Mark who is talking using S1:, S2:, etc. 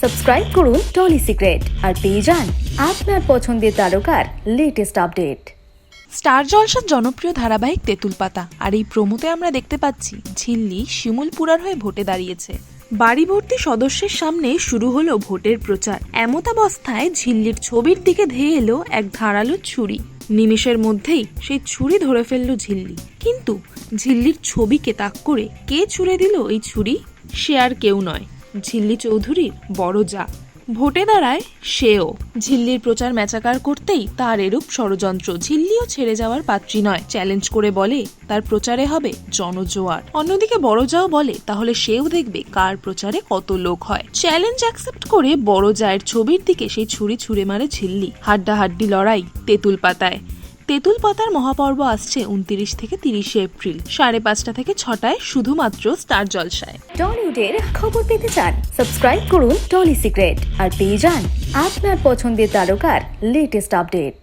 S1: Subscribe করুন trolley secret আর পেয়ে যান আপনার পছন্দের তারকার লেটেস্ট আপডেট
S2: স্টার জলসার জনপ্রিয় ধারাবাহিক তেঁতুল পাতা আর এই প্রমোতে আমরা দেখতে পাচ্ছি ঝিল্লি শিমুলপুরার হয়ে ভোটে দাঁড়িয়েছে। বাড়ি ভর্তি সদস্যের সামনে শুরু হলো ভোটের প্রচার। এমতাবস্থায় ঝিল্লির ছবির দিকে ধেয়ে এলো এক ধারালো ছুরি। নিমিষের মধ্যেই সেই ছুরি ধরে ফেলল ঝিল্লি। কিন্তু ঝিল্লির ছবিকে তাক করে কে ছুড়ে দিল এই ছুরি? সে আর কেউ নয়। ঝিল্লি চৌধুরীর বড় যা ভোটে দাঁড়ায় সেও। ঝিল্লির প্রচার ম্যাচাকার করতেই তার এরূপ ষড়যন্ত্র ঝিল্লিও ছেড়ে যাওয়ার পাত্রী নয়। চ্যালেঞ্জ করে বলে, তার প্রচারে হবে জনজোয়ার। অন্যদিকে বড় যাও বলে, তাহলে সেও দেখবে কার প্রচারে কত লোক হয়। চ্যালেঞ্জ অ্যাকসেপ্ট করে বড় জায়ের ছবির দিকে সেই ছুরি ছুঁড়ে মারে ঝিল্লি। হাড্ডাহাড্ডি লড়াই তেঁতুল পাতায়। তেঁতুল পাতার মহাপর্ব আসছে উনত্রিশ থেকে তিরিশে এপ্রিল। সাড়ে পাঁচটা থেকে ছটায় শুধুমাত্র স্টার জলসায়।
S1: টলিউডের খবর পেতে চান, সাবস্ক্রাইব করুন টলি সিক্রেট আর পেয়ে যান আপনার পছন্দের তারকার লেটেস্ট আপডেট